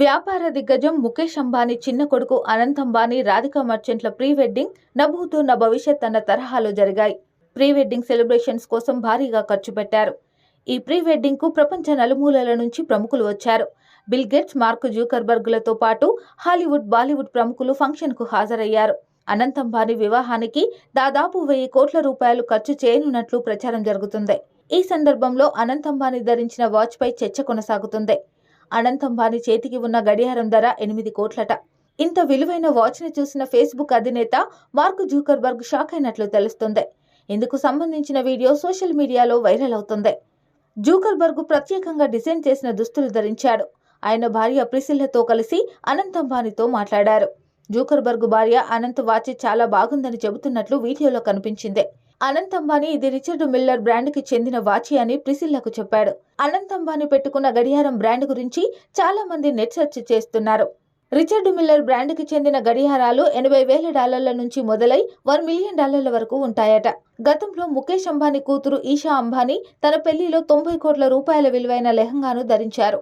వ్యాపార దిగ్గజం ముఖేష్ అంబానీ చిన్న కొడుకు అనంత్ అంబానీ రాధికా మర్చెంట్ల ప్రీ వెడ్డింగ్ నభూతో నా భవిష్యత్ అన్న తరహాలో జరిగాయి. ప్రీ వెడ్డింగ్ సెలబ్రేషన్స్ కోసం భారీగా ఖర్చు పెట్టారు. ఈ ప్రీ వెడ్డింగ్కు ప్రపంచ నలుమూలల నుంచి ప్రముఖులు వచ్చారు. బిల్ గేట్స్ మార్క్ జూకర్బర్గ్లతో పాటు హాలీవుడ్ బాలీవుడ్ ప్రముఖులు ఫంక్షన్కు హాజరయ్యారు. అనంత్ అంబానీ వివాహానికి దాదాపు వెయ్యి కోట్ల రూపాయలు ఖర్చు చేయనున్నట్లు ప్రచారం జరుగుతుంది. ఈ సందర్భంలో అనంత్ అంబానీ ధరించిన వాచ్పై చర్చ కొనసాగుతుంది. అనంత్ అంబానీ చేతికి ఉన్న గడియారం ధర ఎనిమిది కోట్లట. ఇంత విలువైన వాచ్ని చూసిన ఫేస్బుక్ అధినేత మార్క్ జూకర్బర్గ్ షాక్ అయినట్లు తెలుస్తుంది. ఇందుకు సంబంధించిన వీడియో సోషల్ మీడియాలో వైరల్ అవుతుంది. జూకర్బర్గ్ ప్రత్యేకంగా డిజైన్ చేసిన దుస్తులు ధరించాడు. ఆయన భార్య ప్రిసిల్లతో కలిసి అనంత్ అంబానీతో మాట్లాడారు. జూకర్బర్గ్ భార్య అనంత్ వాచ్ చాలా బాగుందని చెబుతున్నట్లు వీడియోలో కనిపించింది. అనంత్ అంబానీ ఇది రిచర్డ్ మిల్లర్ బ్రాండ్కి చెందిన వాచి అని ప్రిసిల్లకు చెప్పాడు. అనంత్ అంబానీ పెట్టుకున్న గడియారం బ్రాండ్ గురించి చాలా మంది నెట్ సెర్చ్ చేస్తున్నారు. రిచర్డ్ మిల్లర్ బ్రాండ్కి చెందిన గడియారాలు ఎనభై వేల డాలర్ల నుంచి మొదలై వన్ మిలియన్ డాలర్ల వరకు ఉంటాయట. గతంలో ముఖేష్ అంబానీ కూతురు ఈషా అంబానీ తన పెళ్ళిలో తొంభై కోట్ల రూపాయల విలువైన లెహంగాను ధరించారు.